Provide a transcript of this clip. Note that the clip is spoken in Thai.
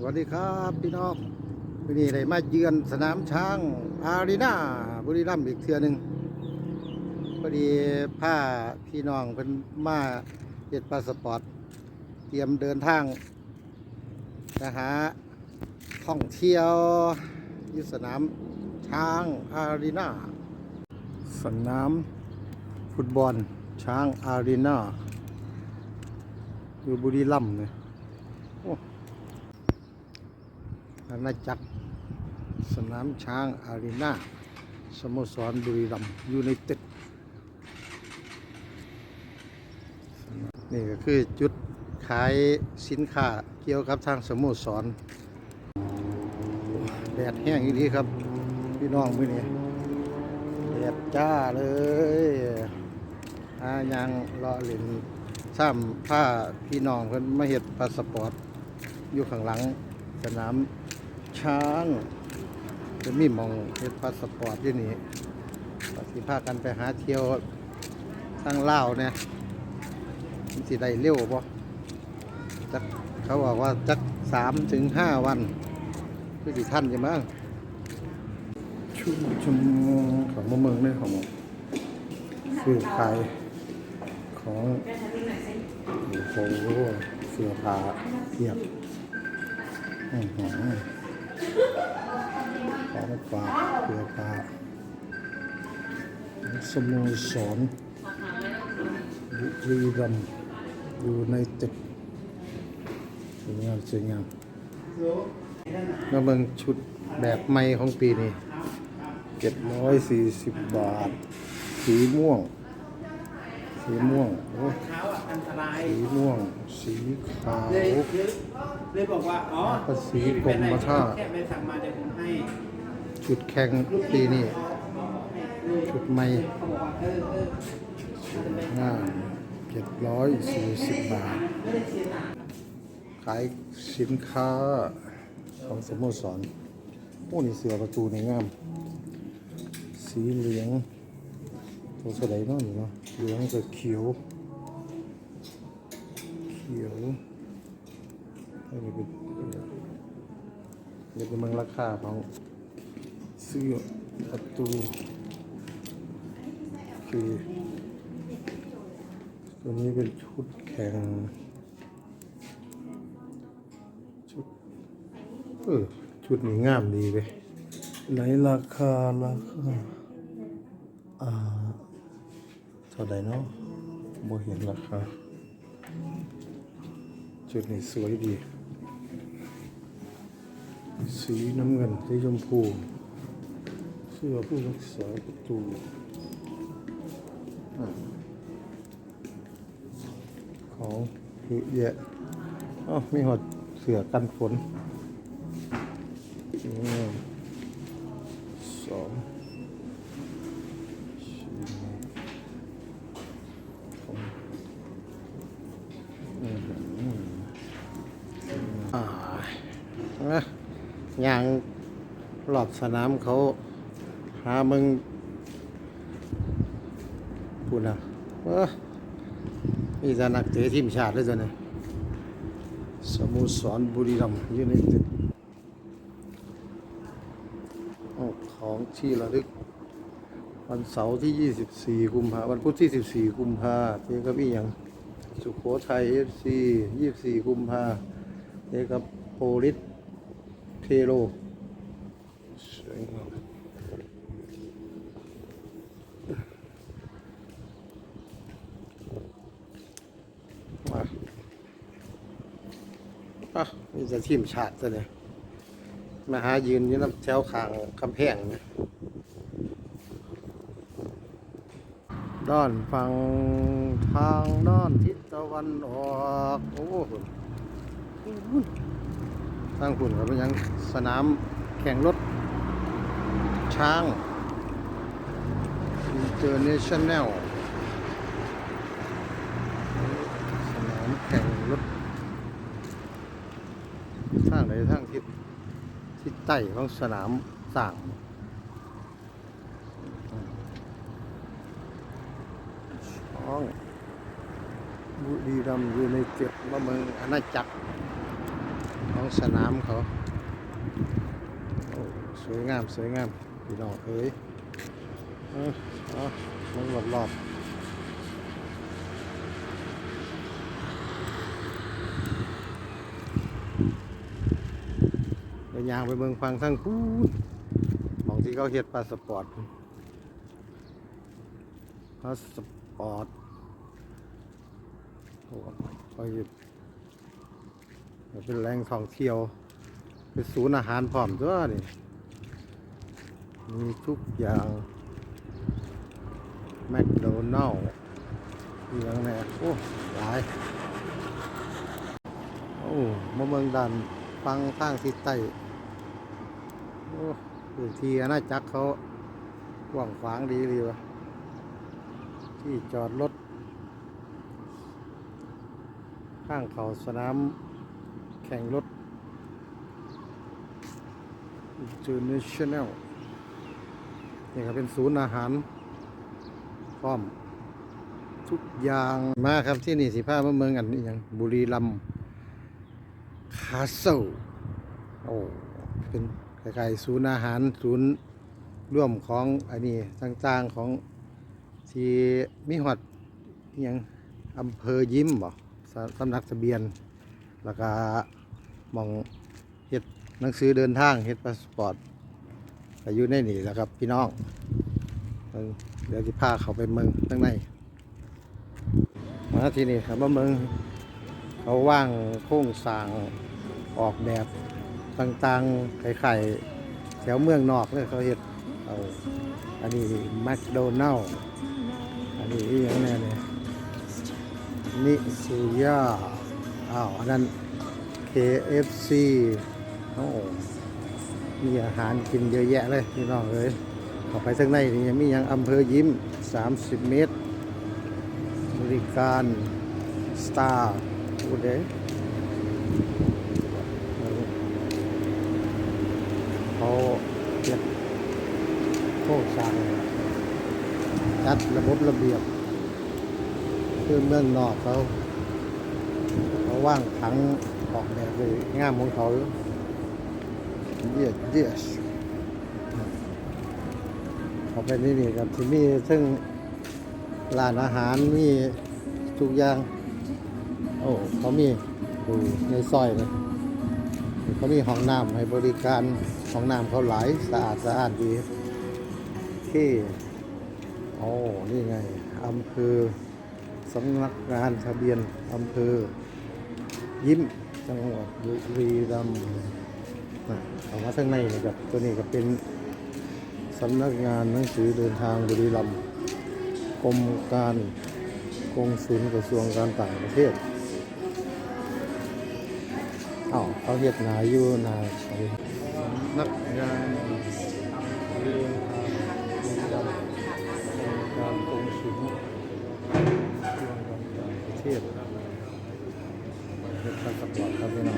สวัสดีครับพี่น้องวันนี้ได้มาเยือนสนามช้างอารีนาบุรีรัมย์อีกเทือหนึ่งพอดีผ้าพี่น้องเพิ่นมาเฮ็ดพาสปอร์ต เตรียมเดินทางนะฮะท่องเที่ยวอยุสนามช้างอารีนาสนามฟุตบอลช้างอารีนาอยู่บุรีรัมย์เนี่ย อาณาจักร สนามช้างอารีนาสโมสรบุรีรัมย์ยูไนเต็ดนี่ก็คือจุดขายสินค้าเกี่ยวกับทางสโมสรแดดแห้งอีดีครับ พี่น้องมื้อนี้แดดจ้าเลยหายังเลาะเล่นซ้ำผ้าพี่น้องเพิ่นมาเฮ็ดพาสปอร์ตอยู่ข้างหลังสนาม ช้างจะมีมองเฮ็ดพาสปอร์ตอยู่นี่ก็สิพากันไปหาเที่ยวทางลาวเนี่ยมันสิได้เร็วบ่จักเขาบอกว่าจักสามถึงห้าวันคือสิท่านจะมั้งชุมชุมของมเมืองเนี่ยของซื้อขายของโอ้โหเสื้อผ้าเทียบอือหือ ของฝากเพื่อปลาสโมสรบุรีรัมย์อยู่ในตึกสวยงามสวยงามแล้วเบิ่งชุดแบบใหม่ของปีนี้เจ็ดร้อยสี่สิบบาท สีม่วง สีม่วง โอ้ อะอันตรายสีม่วง สีขาว เลยเลยเลยบอกว่าอ๋อภาษีกรมท่าแค่ไปสั่งมาเดี๋ยวผมให้ชุดแข่งปีนี้ เลยชุดใหม่ เขาบอกว่าเออเอองามเจ็ดร้อยสี่สิบบาท ไม่ได้เสียตังค์ขายสินค้าของสโมสรโอ้นี่เสือประตูนี่งาม สีเหลือง ตัวสไลด์เนาะนี่เนาะเหลืองกับเขียวเขียวอันนี้เป็นนี่เป็นมืองราคาเของเสื้อประตูคือตัวนี้เป็นชุดแข่งชุดเออชุดนี้งามดีไปไหนราคาราคาอ่าเท่าไหร่เนาะบ่เห็นราคา จุดนี้สวยดี สีน้ำเงิน สีชมพู เสื้อผู้รักษาประตูอของเยอะแยะอ๋อมีหอดเสือกันฝนอืมสองสี่ของอืมอ่านะ ยางรอบสนามเขาหามึงพูดนะเออมีแต่นักเตะทีมชาติเลยจ้ะเนี่ยสโมุสรบุรีรัมย์ยูไนเต็ดของที่ระลึก วันเสาร์ที่ 24 กุมภาวันพุธที่ 14 กุมภาเจอกับอีหยังสุโขทัย FC 24 กุมภาเจอกับโปลิส เทโรสวยงามมาอะมีแต่ทีมชาติซะเลยมาหายืนยู่น้ำแถวขางคำแพงเนี่ยด้านฝั่งทางด้านทิศตะวันออก โอ้โห ทางคุณก็เป็นยังสนามแข่งรถ ช้างอินเตอร์เนชั่นแนลสนามแข่งรถทางไหนทางทิศทิศใต้ของสนามสร้างช่องบุรีรัมย์อยู่ในเจ็ดมาเมืองอาณาจักร ของสนามเขาสวยงามสวยงามพี่น้องเอ้ยเออเอมันรอบรอบไปยางไปเมืองฟังทั้งคูนของที่เขาเฮ็ดพาสปอร์ตพาสปอร์ตโอ้เขาเฮ็ด เป็นแหล่งท่องเที่ยว เป็นศูนย์อาหารพร้อมตัวนี่มีทุกอย่างแมคโดนัลล์มีอย่างไหนโอ้หลาย โอ้มาเมืองดันฟังทางทิศใต้โอ้พื้นที่อาณาจักรเขากว้างขวางดีเลยวะที่จอดรถ ข้างเขาสนาม แข่งรถ International นี่ก็เป็นศูนย์อาหารพร้อม ทุกอย่างมาครับที่นี่สิพามาเมืองอันนี้ยังบุรีรัมย์คาสเซิลโอ้เป็นคล้ายๆศูนย์อาหารศูนย์ร่วมของอันนี้ต่างๆของที่มีหอดยังอำเภอยิ้มบ่สสำนักทะเบียน แล้วก็ มองเฮ็ดหนังสือเดินทางเฮ็ดพาสปอร์ตก็อยู่ในนี่แหละครับพี่น้องเดี๋ยวจะพาเขาไปเมืองข้างในมาที่นี่ครับมาเมืองเขาว่างโครงสร้างออกแบบต่างๆไข่ๆแถวเมืองนอกเลยเขาเฮ็ดเอาอันนี้แมคโดนัลล์อันนี้อย่างแน่เนี่ยนิสุยาอ้าวอันนั้น KFC โอ้มีอาหารกินเยอะแยะเลยพี่น้องเอ้ยเข้าไปทางในนี่ยมีอย่างอำเภอยิ้ม 30 เมตร บริการสตาร์พูเด้เขาเก็บโครงสร้างจัดระบบระเบียบคือเมืองนอกเขาเขาว่างทั้ง ออกแบบเลยงามของเขาเดียดเดียสเขาไปนี่นี่ครับที่มีซึ่งร้านอาหารมีทุกอย่าง โอ้เขามีดูในซอยเลยเขามีห้องน้ำให้บริการห้องน้ำเขาหลายสะอาดสะอาดดีที่โอ้นี่ไงอำเภอสำนักงานทะเบียนอำเภอยิ้ม จังหวัดบุรีรัมย์น่ะเอามาข้างในนี่ครับตัวนี้ก็เป็นสำนักงานหนังสือเดินทางบุรีรัมย์กรมการกงสุลกระทรวงการต่างประเทศอ้าวเขาเฮ็ดหนาอยู่หนาใสนักงานเดินทางบุรีรัมย์กรมการกงสุลเรื่องของต่างประเทศ Tuhan.